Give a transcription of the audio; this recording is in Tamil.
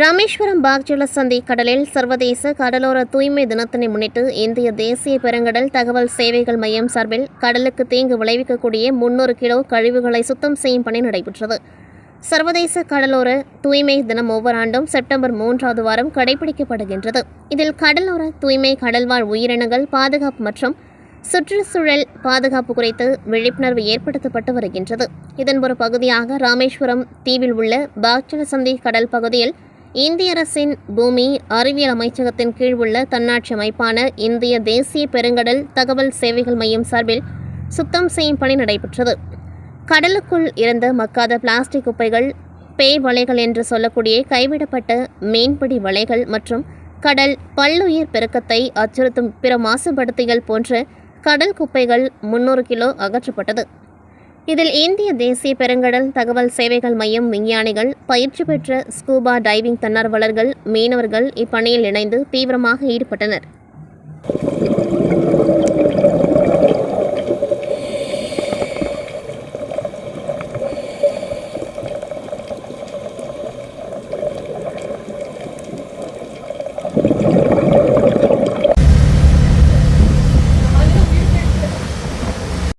ராமேஸ்வரம் பாக்ஜல சந்தி கடலில் சர்வதேச கடலோர தூய்மை தினத்தினை முன்னிட்டு இந்திய தேசிய பெருங்கடல் தகவல் சேவைகள் மையம் சார்பில் கடலுக்கு தீங்கு விளைவிக்கக்கூடிய முன்னூறு கிலோ கழிவுகளை சுத்தம் செய்யும் பணி நடைபெற்றது. சர்வதேச கடலோர தூய்மை தினம் ஒவ்வொரு ஆண்டும் செப்டம்பர் மூன்றாவது வாரம் கடைபிடிக்கப்படுகின்றது. இதில் கடலோர தூய்மை கடல்வாழ் உயிரினங்கள் பாதுகாப்பு மற்றும் சுற்றுச்சூழல் பாதுகாப்பு குறித்து விழிப்புணர்வு ஏற்படுத்தப்பட்டு வருகின்றது. இதன் ஒரு பகுதியாக ராமேஸ்வரம் தீவில் உள்ள பாக்சலசந்தி கடல் பகுதியில் இந்திய அரசின் பூமி அறிவியல் அமைச்சகத்தின் கீழ் உள்ள தன்னாட்சி அமைப்பான இந்திய தேசிய பெருங்கடல் தகவல் சேவைகள் மையம் சார்பில் சுத்தம் செய்யும் பணி நடைபெற்றது. கடலுக்குள் இருந்த மக்காத பிளாஸ்டிக் குப்பைகள் பேய் வலைகள் என்று சொல்லக்கூடிய கைவிடப்பட்ட மீன்பிடி வலைகள் மற்றும் கடல் பல்லுயிர் பெருக்கத்தை அச்சுறுத்தும் பிற மாசுபடுத்திகள் போன்ற கடல் குப்பைகள் முன்னூறு கிலோ அகற்றப்பட்டது. இதில் இந்திய தேசிய பெருங்கடல் தகவல் சேவைகள் மையம் விஞ்ஞானிகள் பயிற்சி பெற்ற ஸ்கூபா டைவிங் தன்னார்வலர்கள் மீனவர்கள் இப்பணியில் இணைந்து தீவிரமாக ஈடுபட்டனர்.